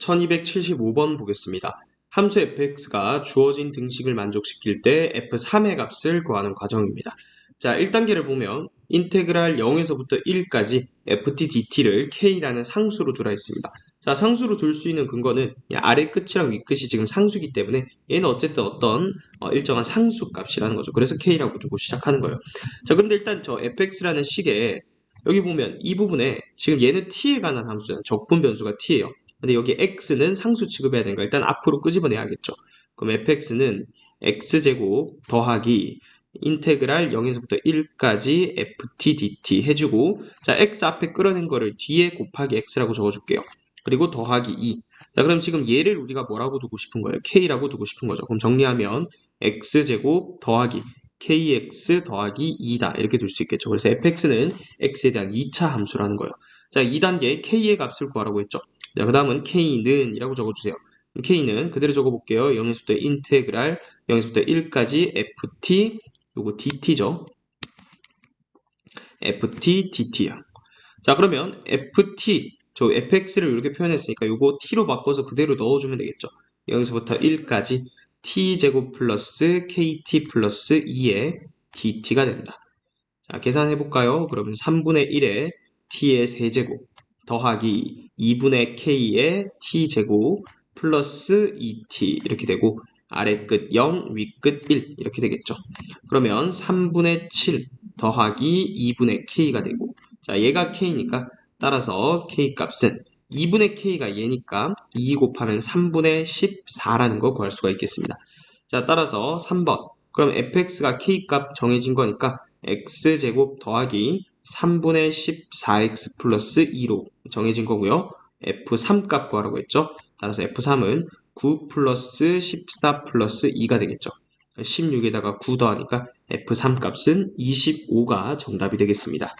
1275번 보겠습니다. 함수 fx가 주어진 등식을 만족시킬 때 f3의 값을 구하는 과정입니다. 자, 1단계를 보면 인테그랄 0에서부터 1까지 ft dt를 k라는 상수로 두라 했습니다. 자, 상수로 둘 수 있는 근거는 이 아래 끝이랑 위 끝이 지금 상수기 때문에 얘는 어쨌든 어떤 어, 일정한 상수 값이라는 거죠. 그래서 k라고 두고 시작하는 거예요. 자, 그런데 일단 저 fx라는 식에 여기 보면 이 부분에 지금 얘는 t에 관한 함수잖아요. 적분 변수가 t예요. 근데 여기 x는 상수 취급해야 되니까 일단 앞으로 끄집어내야겠죠. 그럼 fx는 x제곱 더하기 인테그랄 0에서부터 1까지 ft dt 해주고 자 x 앞에 끌어낸 거를 뒤에 곱하기 x라고 적어줄게요. 그리고 더하기 2. 자 그럼 지금 얘를 우리가 뭐라고 두고 싶은 거예요? k라고 두고 싶은 거죠. 그럼 정리하면 x제곱 더하기 kx 더하기 2다 이렇게 둘 수 있겠죠. 그래서 fx는 x에 대한 2차 함수라는 거예요. 자 2단계 k의 값을 구하라고 했죠. 자, 그 다음은 k는 이라고 적어주세요. k는 그대로 적어볼게요. 0에서부터 인테그랄 0에서부터 1까지 ft 요거 dt죠. ft dt야. 자 그러면 ft 저 fx를 이렇게 표현했으니까 요거 t로 바꿔서 그대로 넣어주면 되겠죠. 0에서부터 1까지 t제곱 플러스 kt 플러스 2의 dt가 된다. 자 계산해볼까요? 그러면 3분의 1에 t의 세제곱 더하기 2분의 k의 t제곱 플러스 2t 이렇게 되고 아래 끝 0, 위 끝 1 이렇게 되겠죠. 그러면 3분의 7 더하기 2분의 k가 되고 자 얘가 k니까 따라서 k 값은 2분의 k가 얘니까 2 곱하면 3분의 14라는 거 구할 수가 있겠습니다. 자 따라서 3번 그럼 fx가 k 값 정해진 거니까 x제곱 더하기 3분의 14x 플러스 2로 정해진 거고요. f3 값 구하라고 했죠. 따라서 f3은 9 플러스 14 플러스 2가 되겠죠. 16에다가 9 더하니까 F3 값은 25가 정답이 되겠습니다.